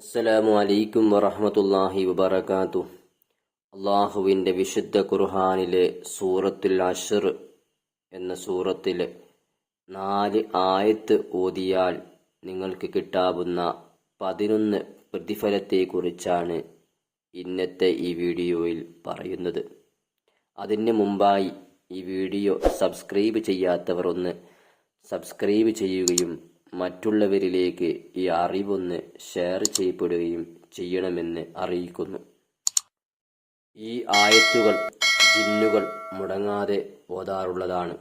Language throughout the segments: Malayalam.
അസ്സലാമു അലൈക്കും വറഹമത്തല്ലാഹി വബറകാതുഹു. അള്ളാഹുവിന്റെ വിശുദ്ധ ഖുർഹാനിലെ സൂറത്തുൽ അഷർ എന്ന സൂറത്തിലെ നാല് ആയത്ത് ഓതിയാൽ നിങ്ങൾക്ക് കിട്ടാവുന്ന പതിനൊന്ന് പ്രതിഫലത്തെക്കുറിച്ചാണ് ഇന്നത്തെ ഈ വീഡിയോയിൽ പറയുന്നത്. അതിന് മുമ്പായി ഈ വീഡിയോ സബ്സ്ക്രൈബ് ചെയ്യാത്തവർ ഒന്ന് സബ്സ്ക്രൈബ് ചെയ്യുകയും മറ്റുള്ളവരിലേക്ക് ഈ അറിവൊന്ന് ഷെയർ ചെയ്യപ്പെടുകയും ചെയ്യണമെന്ന് അറിയിക്കുന്നു. ഈ ആയത്തുകൾ ജിന്നുകൾ മുടങ്ങാതെ ഓതാറുള്ളതാണ്.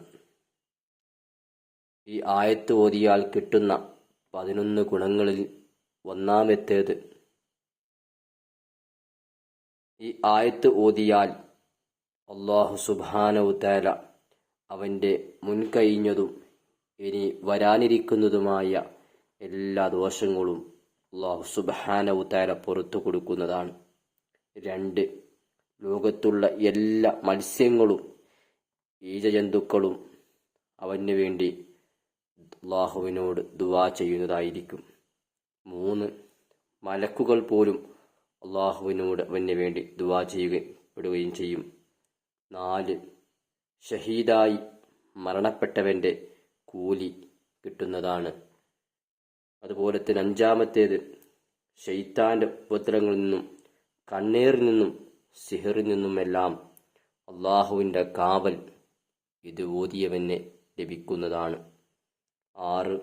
ഈ ആയത്ത് ഓതിയാൽ കിട്ടുന്ന പതിനൊന്ന് ഗുണങ്ങളിൽ ഒന്നാമത്തേത് ഈ ആയത്ത് ഓതിയാൽ അള്ളാഹു സുബാനവു തേല അവന്റെ മുൻകഴിഞ്ഞതും ഇനി വരാനിരിക്കുന്നതുമായ എല്ലാ ദോഷങ്ങളും അള്ളാഹു സുബാനവു തേല പുറത്തു കൊടുക്കുന്നതാണ്. രണ്ട് ലോകത്തുള്ള എല്ലാ മത്സ്യങ്ങളും ഈജജന്തുക്കളും അവന് വേണ്ടി അള്ളാഹുവിനോട് ദുവാ ചെയ്യുന്നതായിരിക്കും. മൂന്ന് മലക്കുകൾ പോലും അള്ളാഹുവിനോട് അവന് വേണ്ടി ദുവാ ചെയ്യുകപ്പെടുകയും ചെയ്യും. നാല് ഷഹീദായി മരണപ്പെട്ടവന്റെ കൂലി കിട്ടുന്നതാണ്. അതുപോലെ തന്നെ അഞ്ചാമത്തേത് ഷെയ്ത്താന്റെ ഉപദ്രവങ്ങളിൽ നിന്നും കണ്ണീറിൽ നിന്നും സിഹറിൽ നിന്നുമെല്ലാം അള്ളാഹുവിന്റെ കാവൽ ഇത് ഓതിയവന് ലഭിക്കുന്നതാണ്. ആറ്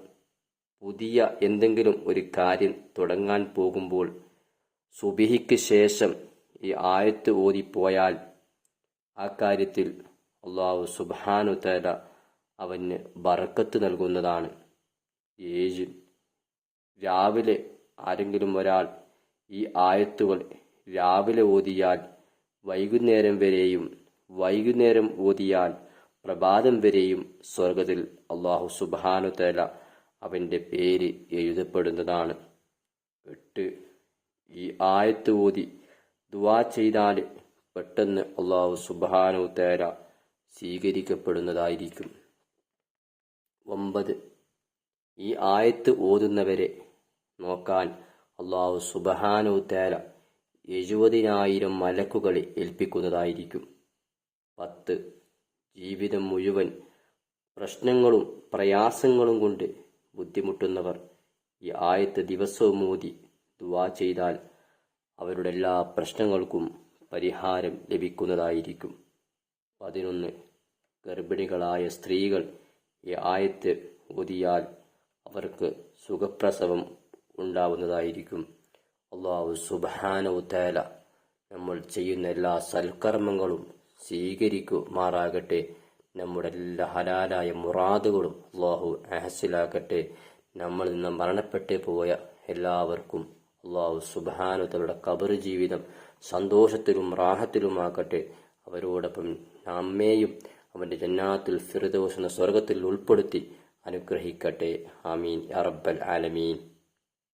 പുതിയ എന്തെങ്കിലും ഒരു കാര്യം തുടങ്ങാൻ പോകുമ്പോൾ സുബിഹിക്ക് ശേഷം ഈ ആയത്ത് ഓതിപ്പോയാൽ ആ കാര്യത്തിൽ അള്ളാഹു സുബാനു തല അവന് ബറക്കത്ത് നൽകുന്നതാണ്. ഏഴ്. രാവിലെ ആരെങ്കിലും ഒരാൾ ഈ ആയത്തുകൾ രാവിലെ ഓതിയാൽ വൈകുന്നേരം വരെയും വൈകുന്നേരം ഓതിയാൽ പ്രഭാതം വരെയും സ്വർഗത്തിൽ അള്ളാഹു സുബാനു തല അവന്റെ പേര് എഴുതപ്പെടുന്നതാണ്. എട്ട്. ഈ ആയത്ത് ഓതി ദുവാ ചെയ്താൽ പെട്ടെന്ന് അള്ളാഹു സുബാനു തേര സ്വീകരിക്കപ്പെടുന്നതായിരിക്കും. ഒമ്പത്. ഈ ആയത്ത് ഓതുന്നവരെ നോക്കാൻ അള്ളാഹു സുബഹാനു തേല എഴുപതിനായിരം മലക്കുകളെ ഏൽപ്പിക്കുന്നതായിരിക്കും. പത്ത്. ജീവിതം മുഴുവൻ പ്രശ്നങ്ങളും പ്രയാസങ്ങളും കൊണ്ട് ബുദ്ധിമുട്ടുന്നവർ ഈ ആയത്ത് ദിവസവും ഓതി ദുവാ ചെയ്താൽ അവരുടെ എല്ലാ പ്രശ്നങ്ങൾക്കും പരിഹാരം ലഭിക്കുന്നതായിരിക്കും. പതിനൊന്ന്. ഗർഭിണികളായ സ്ത്രീകൾ ഈ ആയത്ത് ഓതിയാൽ അവർക്ക് സുഖപ്രസവം ഉണ്ടാവുന്നതായിരിക്കും. അള്ളാഹു സുബാനവുത്തേല നമ്മൾ ചെയ്യുന്ന എല്ലാ സൽക്കർമ്മങ്ങളും സ്വീകരിക്കുമാറാകട്ടെ. നമ്മുടെ എല്ലാ ഹലാലായ മുറാദുകളും അള്ളാഹു അഹസിലാക്കട്ടെ നമ്മൾ നിന്ന് മരണപ്പെട്ടു പോയ എല്ലാവർക്കും അള്ളാഹു സുബാനുത്തവരുടെ കബർ ജീവിതം സന്തോഷത്തിലും റാഹത്തിലുമാക്കട്ടെ അവരോടൊപ്പം നമ്മെയും അവന്റെ ജന്നാത്തിൽ ഫിറുദോസ് എന്ന സ്വർഗത്തിൽ ഉൾപ്പെടുത്തി അനുഗ്രഹിക്കട്ടെ. ആമീൻ. യാ റബ്ബൽ ആലമീൻ.